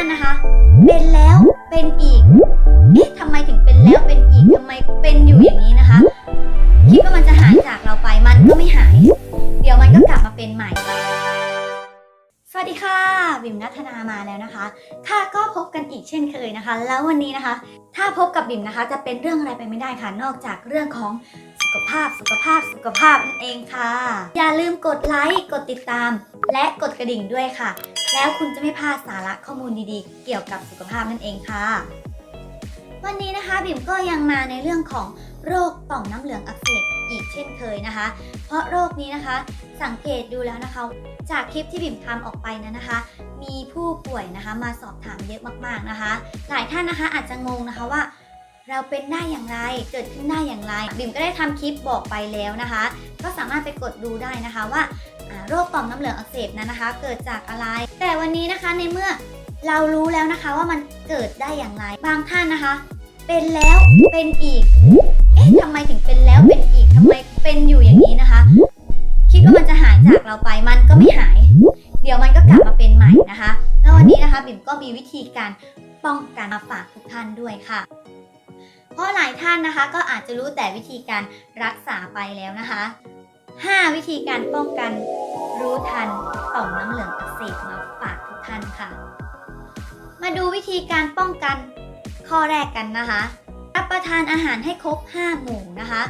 านนะคะ เป็นแล้วเป็นอีกเอ๊ะทำไมถึงเป็นแล้วเป็นอีกทำไมเป็นอยู่อย่างนี้นะคะ คิดว่ามันจะหายจากเราไปมันก็ไม่หาย เดี๋ยวมันก็กลับมาเป็นใหม่ สวัสดีค่ะบิมนัทนามาแล้วนะคะ ค่ะก็พบกันอีกเช่นเคยนะคะ แล้ววันนี้นะคะ ถ้าพบกับบิมนะคะ จะเป็นเรื่องอะไรไปไม่ได้ค่ะ นอกจากเรื่องของ สุขภาพสุขภาพสุขภาพนั่นเองค่ะ อย่าลืมกดไลค์กดติดตาม และกดกระดิ่งด้วยค่ะ แล้วคุณจะไม่พลาดสาระข้อมูลดีๆ เกี่ยวกับสุขภาพนั่นเองค่ะ วันนี้นะคะบิ่มก็ยังมาในเรื่องของโรคต่อมน้ำเหลืองอักเสบอีกเช่นเคยนะคะ เพราะโรคนี้นะคะ สังเกตดูแล้วนะคะ จากคลิปที่บิ่มทำออกไปนั้นนะคะ มีผู้ป่วยนะคะมาสอบถามเยอะมากๆนะคะ หลายท่านนะคะอาจจะงงนะคะว่า เราเป็นได้อย่างไร เกิดขึ้นได้อย่างไร บิ่มก็ได้ทำคลิปบอกไปแล้วนะคะ ก็สามารถไปกดดูได้นะคะว่าโรคต่อมน้ำเหลืองอักเสบนั้นนะคะ เกิดจากอะไร แต่วันนี้นะคะในเมื่อเรารู้แล้วนะคะว่ามันเกิดได้อย่างไร บางท่านนะคะ เป็นแล้วเป็นอีก เอ๊ะทำไมถึงเป็นแล้วเป็นอีกทำไมเป็นอยู่อย่างนี้นะคะ คิดว่ามันจะหายจากเราไปมันก็ไม่หาย เดี๋ยวมันก็กลับมาเป็นใหม่นะคะ แล้ววันนี้นะคะ บิ่มก็มีวิธีการป้องกันมาฝากทุกท่านด้วยค่ะ ราะหลายท่านนะคะ ก็อาจจะรู้แต่วิธีการรักษาไปแล้วนะคะ 5 วิธีการป้องกันรู้ทันต่อมน้ำเหลืองอักเสบมาฝากทุกท่านค่ะ มาดูวิธีการป้องกันข้อแรกกันนะคะ รับประทานอาหารให้ครบ 5 หมู่นะคะ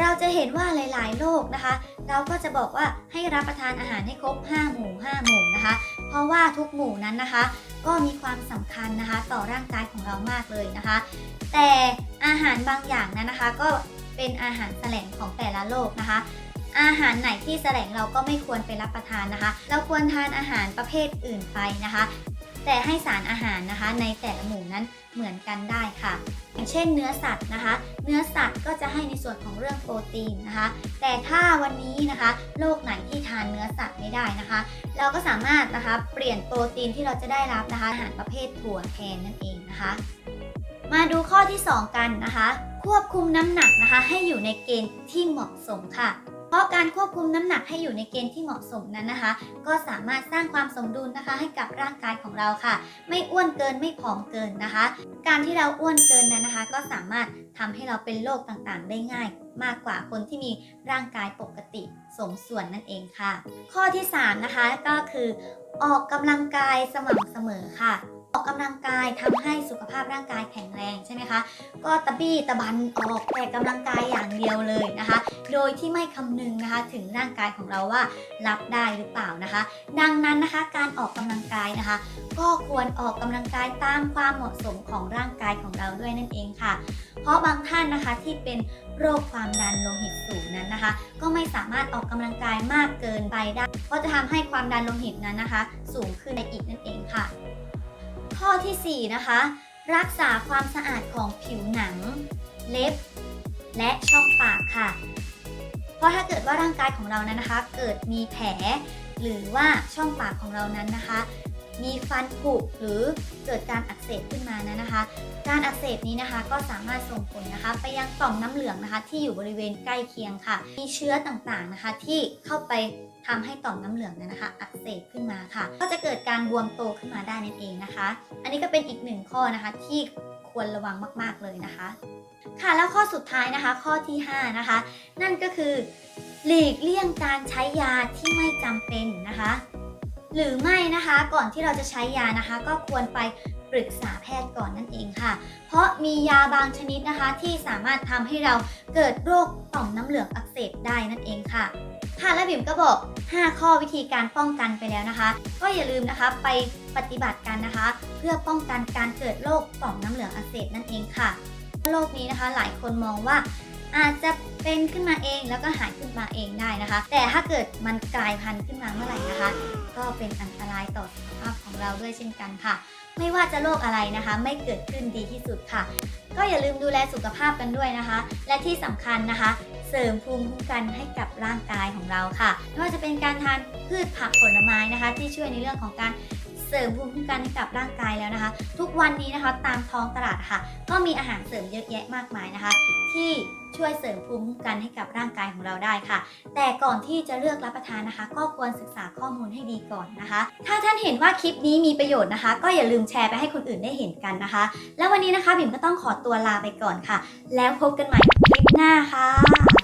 เราจะเห็นว่าหลาย ๆ โรคนะคะ เราก็จะบอกว่าให้รับประทานอาหารให้ครบ 5 หมู่ 5 หมู่นะคะ เพราะว่าทุกหมู่นั้นนะคะ ก็มีความสำคัญนะคะ ต่อร่างกายของเรามากเลยนะคะ แต่อาหารบางอย่างนั้นนะคะ ก็เป็นอาหารแสลงของแต่ละโลกนะคะ อาหารไหนที่แสลงเราก็ไม่ควรไปรับประทานนะคะ เราควรทานอาหารประเภทอื่นไปนะคะ แต่ให้สารอาหารนะคะ ในแต่ละหมู่นั้นเหมือนกันได้ค่ะ อย่างเช่นเนื้อสัตว์นะคะ เนื้อสัตว์ก็จะให้ในส่วนของเรื่องโปรตีนนะคะ แต่ถ้าวันนี้นะคะโรคไหนที่ทานเนื้อสัตว์ไม่ได้นะคะ เราก็สามารถนะคะเปลี่ยนโปรตีนที่เราจะได้รับนะคะอาหารประเภทถั่วแทนนั่นเองนะคะ มาดูข้อที่ 2 กันนะคะ ควบคุมน้ำหนักนะคะ ให้อยู่ในเกณฑ์ที่เหมาะสมค่ะ ราะการควบคุมน้ำหนักให้อยู่ในเกณฑ์ที่เหมาะสมนั้นนะคะ ก็สามารถสร้างความสมดุลนะคะ ให้กับร่างกายของเราค่ะ ไม่อ้วนเกินไม่ผอมเกินนะคะ การที่เราอ้วนเกินนั้นนะคะ ก็สามารถทำให้เราเป็นโรคต่างๆ ได้ง่าย มากกว่าคนที่มีร่างกายปกติสมส่วนนั่นเองค่ะ ข้อที่ 3 นะคะก็คือ ออกกำลังกายสม่ำเสมอค่ะ ออกกำลังกายทำให้สุขภาพร่างกายแข็งแรงใช่ไหมคะ ก็ตะบี้ตะบันออกแต่กำลังกายอย่างเดียวเลยนะคะ โดยที่ไม่คำนึงนะคะถึงร่างกายของเราว่ารับได้หรือเปล่านะคะ ดังนั้นนะคะการออกกำลังกายนะคะ ก็ควรออกกำลังกายตามความเหมาะสมของร่างกายของเราด้วยนั่นเองค่ะ เพราะบางท่านนะคะที่เป็นโรคความดันโลหิตสูงนั้นนะคะ ก็ไม่สามารถออกกำลังกายมากเกินไปได้ก็จะทำให้ความดันโลหิตนั้นนะคะ สูงขึ้นในอีกนั่นเองค่ะ ข้อทีสี่ 4 นะคะ รักษาความสะอาดของผิวหนัง เล็บ และช่องปากค่ะ เพราะถ้าเกิดว่าร่างกายของเรานั้นนะคะ เกิดมีแผล หรือว่าช่องปากของเรานั้นนะคะ มีฟันผุหรือเกิดการอักเสบขึ้นมานั้นะคะ การอักเสบนี้นะคะก็สามารถส่งผลนะคะ ไปยังต่อมน้ำเหลืองนะคะ ที่อยู่บริเวณใกล้เคียงค่ะ มีเชื้อต่างๆนะคะ ที่เข้าไปทำให้ต่อมน้ำเหลืองนั้นนะคะ อักเสบขึ้นมาค่ะ ก็จะเกิดการบวมโตขึ้นมาได้นั่นเองนะคะ อันนี้ก็เป็นอีกหนึ่งข้อนะคะที่ควรระวังมาก ๆเลยนะคะ ค่ะแล้วข้อสุดท้ายนะคะ ข้อที่5นะคะ นั่นก็คือ หลีกเลี่ยงการใช้ยาที่ไม่จำเป็นนะคะ หรือไม่นะคะก่อนที่เราจะใช้ยานะคะ ก็ควรไปปรึกษาแพทย์ก่อนนั่นเองค่ะ เพราะมียาบางชนิดนะคะ ที่สามารถทำให้เราเกิดโรคต่อมน้ำเหลืองอักเสบได้นั่นเองค่ะค่ะและบิ่มก็บอก 5 ข้อวิธีการป้องกันไปแล้วนะคะ ก็อย่าลืมนะคะไปปฏิบัติกันนะคะ เพื่อป้องกันการเกิดโรคต่อมน้ำเหลืองอักเสบนั่นเองค่ะโรคนี้นะคะหลายคนมองว่า อาจจะเป็นขึ้นมาเองแล้วก็หายขึ้นมาเองได้นะคะ แต่ถ้าเกิดมันกลายพันธุ์ขึ้นมาเมื่อไหร่นะคะ ก็เป็นอันตรายต่อสุขภาพของเราด้วยเช่นกันค่ะ ไม่ว่าจะโรคอะไรนะคะ ไม่เกิดขึ้นดีที่สุดค่ะ ก็อย่าลืมดูแลสุขภาพกันด้วยนะคะ และที่สำคัญนะคะ เสริมภูมิคุ้มกันให้กับร่างกายของเราค่ะไม่ว่าจะเป็นการทานพืชผักผลไม้นะคะ ที่ช่วยในเรื่องของการเสริมภูมิคุ้มกันให้กับร่างกายแล้วนะคะ ทุกวันนี้นะคะตามท้องตลาดค่ะ ก็มีอาหารเสริมเยอะแยะมากมายนะคะ ที่ช่วยเสริมภูมิคุ้มกันให้กับร่างกายของเราได้ค่ะ แต่ก่อนที่จะเลือกรับประทานนะคะ ก็ควรศึกษาข้อมูลให้ดีก่อนนะคะ ถ้าท่านเห็นว่าคลิปนี้มีประโยชน์นะคะ ก็อย่าลืมแชร์ไปให้คนอื่นได้เห็นกันนะคะ แล้ววันนี้นะคะบิ่มก็ต้องขอตัวลาไปก่อนค่ะ แล้วพบกันใหม่คลิปหน้าค่ะ